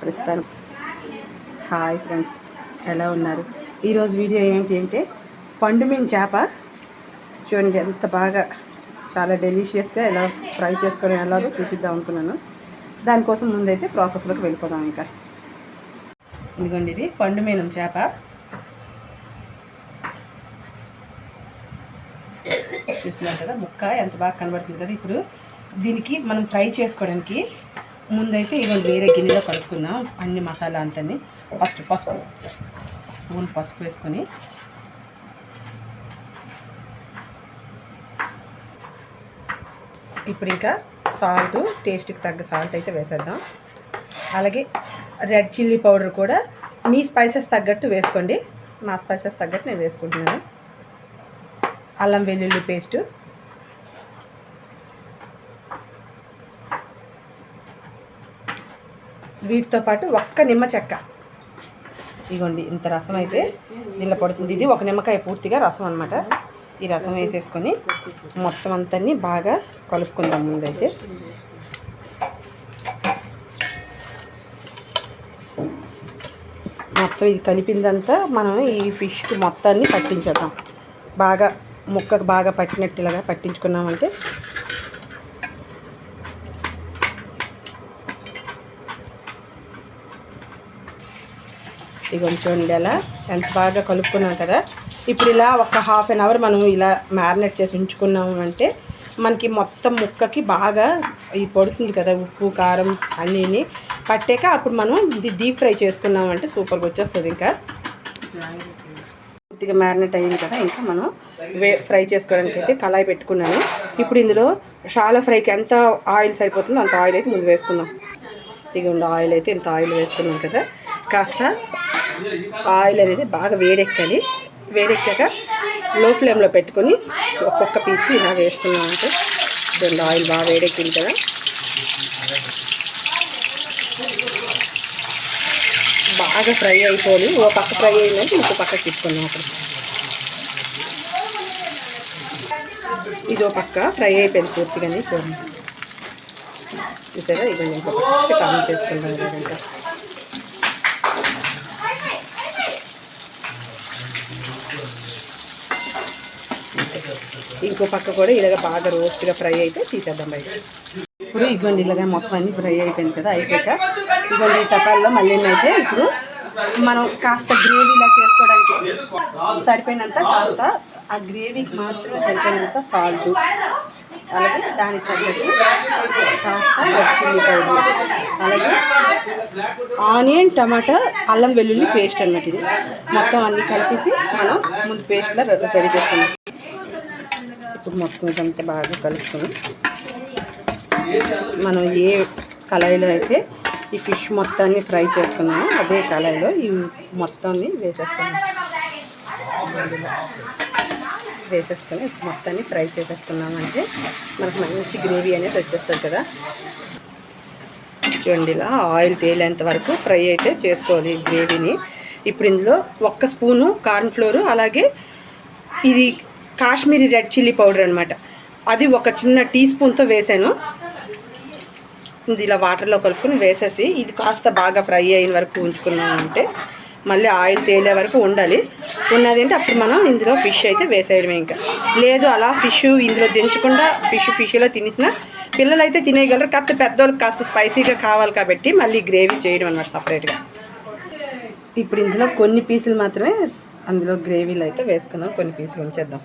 ప్రస్తుతాను hi friends ఎలా ఉన్నారు? ఈరోజు వీడియో ఏంటి అంటే పండుమీన్ చేప. చూడండి ఎంత బాగా చాలా డెలిషియస్గా ఎలా ఫ్రై చేసుకొని ఎలాగో చూపిద్దాం అనుకున్నాను. దానికోసం ముందైతే ప్రాసెస్లోకి వెళ్ళిపోదాం ఇంకా. ఇదిగోండి ఇది పండుమీనం చేప. చూస్తున్నారు కదా ముక్క ఎంత బాగా కనబడుతుంది కదా ఇప్పుడు. దీనికి మనం ఫ్రై చేసుకోవడానికి ముందైతే ఇదిగోండి వేరే గిన్నెలో కలుపుకుందాం అన్ని మసాలా అంతని. ఫస్ట్ పసుపు స్పూన్ పసుపు వేసుకొని. ఇప్పుడు ఇంకా సాల్ట్ టేస్ట్కి తగ్గ సాల్ట్ అయితే వేసేద్దాం. అలాగే రెడ్ చిల్లీ పౌడర్ కూడా మీ స్పైసెస్ తగ్గట్టు వేసుకోండి. మా స్పైసెస్ తగ్గట్టు నేను వేసుకుంటున్నాను. అల్లం వెల్లుల్లి పేస్టు. వీటితో పాటు ఒక్క నిమ్మ చెక్క. ఇదిగోండి ఇంత రసం అయితే దీనిలో పడుతుంది. ఇది ఒక నిమ్మకాయ పూర్తిగా రసం అనమాట ఈ రసం వేసేసుకొని మొత్తం అంతా బాగా కలుపుకుందాం ముందైతే. మొత్తం ఇది కలిపిందంతా మనం ఈ ఫిష్కి మొత్తాన్ని పట్టించేద్దాం. బాగా ముక్కకు బాగా పట్టినట్టులాగా పట్టించుకున్నామంటే ఇది చూడండి అలా. ఎంత బాగా కలుపుకున్నాం కదా. ఇప్పుడు ఇలా ఒక హాఫ్ అన్ అవర్ మనం ఇలా మ్యారినేట్ చేసి ఉంచుకున్నాము అంటే మనకి మొత్తం ముక్కకి బాగా ఈ పడుతుంది కదా ఉప్పు కారం అన్నీ పట్టాక అప్పుడు మనం ఇది డీప్ ఫ్రై చేసుకున్నామంటే సూపర్గా వచ్చేస్తుంది ఇంకా. పూర్తిగా మ్యారినేట్ అయ్యింది కదా. ఇంకా మనం వే ఫ్రై చేసుకోవడానికి అయితే కళాయి పెట్టుకున్నాను. ఇప్పుడు ఇందులో షాలో ఫ్రైకి ఎంత ఆయిల్ సరిపోతుందో అంత ఆయిల్ అయితే ముందు వేసుకున్నాం ఇక ఆయిల్ అయితే ఇంత ఆయిల్ వేసుకున్నాం కదా. కాస్త ఆయిల్ అనేది బాగా వేడెక్కాలి. వేడెక్కాక లో ఫ్లేమ్లో పెట్టుకొని ఒక్కొక్క పీస్ ఇలా వేసుకున్నాం అంటే రెండు ఆయిల్ బాగా వేడెక్కింది కదా బాగా ఫ్రై అయిపోయి ఓ పక్క ఫ్రై అయిందంటే ఇంకో పక్క తీసుకున్నాం అక్కడ ఇదో పక్క ఫ్రై అయిపోయింది పూర్తిగానే చూడండి. చూసారా? ఇది ఇంకో పక్క కామెంట్ చేసుకుందాం ఇంకా ఇంకో పక్క కూడా ఇలాగ బాగా రోస్ట్గా ఫ్రై అయితే తీసేద్దాం బయట. ఇప్పుడు ఇదిగోండి ఇలాగ మొత్తం అన్ని ఫ్రై అయిపోయింది కదా అయిపోయాక ఇదిగోండి ఈ తపాల్లో మళ్ళీ అయితే ఇప్పుడు మనం కాస్త గ్రేవీలా చేసుకోవడానికి సరిపోయినంత కాస్త ఆ గ్రేవీకి మాత్రమే సరిపోయినంత సాల్ట్ అలాగే దానికి తగ్గట్టు కాస్త రెడ్ చిల్లీ పౌడర్ అలాగే ఆనియన్ టమాటా అల్లం వెల్లుల్లి పేస్ట్ అన్నమాట ఇది. మొత్తం అన్నీ కలిపేసి మనం ముందు పేస్ట్లో రెడీ చేసుకున్నాం ఇప్పుడు మొత్తం ఇదంతా బాగా కలుపుకొని మనం ఏ కళాయిలో అయితే ఈ ఫిష్ మొత్తాన్ని ఫ్రై చేసుకున్నామో అదే కళాయిలో ఈ మొత్తాన్ని వేసేసుకున్నాం. వేసేసుకొని మొత్తాన్ని ఫ్రై చేసేసుకున్నామంటే మనకు మంచి గ్రేవీ అనేది వచ్చేస్తుంది కదా. చూడండి ఇలా ఆయిల్ తేలేంత వరకు ఫ్రై అయితే చేసుకోవాలి గ్రేవీని. ఇప్పుడు ఇందులో ఒక్క స్పూను కార్న్ ఫ్లోరు అలాగే ఇది కాశ్మీరీ రెడ్ చిల్లీ పౌడర్ అనమాట అది ఒక చిన్న టీ స్పూన్తో వేసాను. ఇది ఇలా వాటర్లో కలుపుకొని వేసేసి ఇది కాస్త బాగా ఫ్రై అయిన వరకు ఉంచుకున్నామంటే మళ్ళీ ఆయిల్ తేలే వరకు ఉండాలి. ఉన్నది అంటే అప్పుడు మనం ఇందులో ఫిష్ అయితే వేసేయడమే ఇంకా. లేదు అలా ఫిష్ ఇందులో దించకుండా ఫిష్ ఫిష్లో తినేసిన పిల్లలు అయితే తినేయగలరు. కాకపోతే పెద్దవాళ్ళకి కాస్త స్పైసీగా కావాలి కాబట్టి మళ్ళీ గ్రేవీ చేయడం అనమాట సపరేట్గా. ఇప్పుడు ఇందులో కొన్ని పీసులు మాత్రమే అందులో గ్రేవీలు అయితే వేసుకున్నాం. కొన్ని పీసులు ఉంచేద్దాం.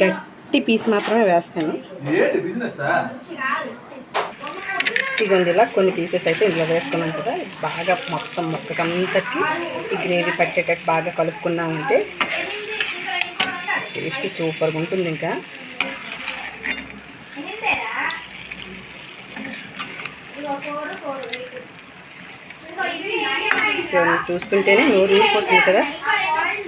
గట్టి పీస్ మాత్రమే వేస్తాను. ఇదిగోండి ఇలా కొన్ని పీసెస్ అయితే ఇందులో వేసుకున్నాం కదా. బాగా మొత్తం మొక్కకంతకి ఈ గ్రేవీ పట్టేటట్టు బాగా కలుపుకున్నామంటే టేస్ట్ సూపర్గా ఉంటుంది ఇంకా. చూస్తుంటేనే నోరు ఊరిపోతుంది కదా.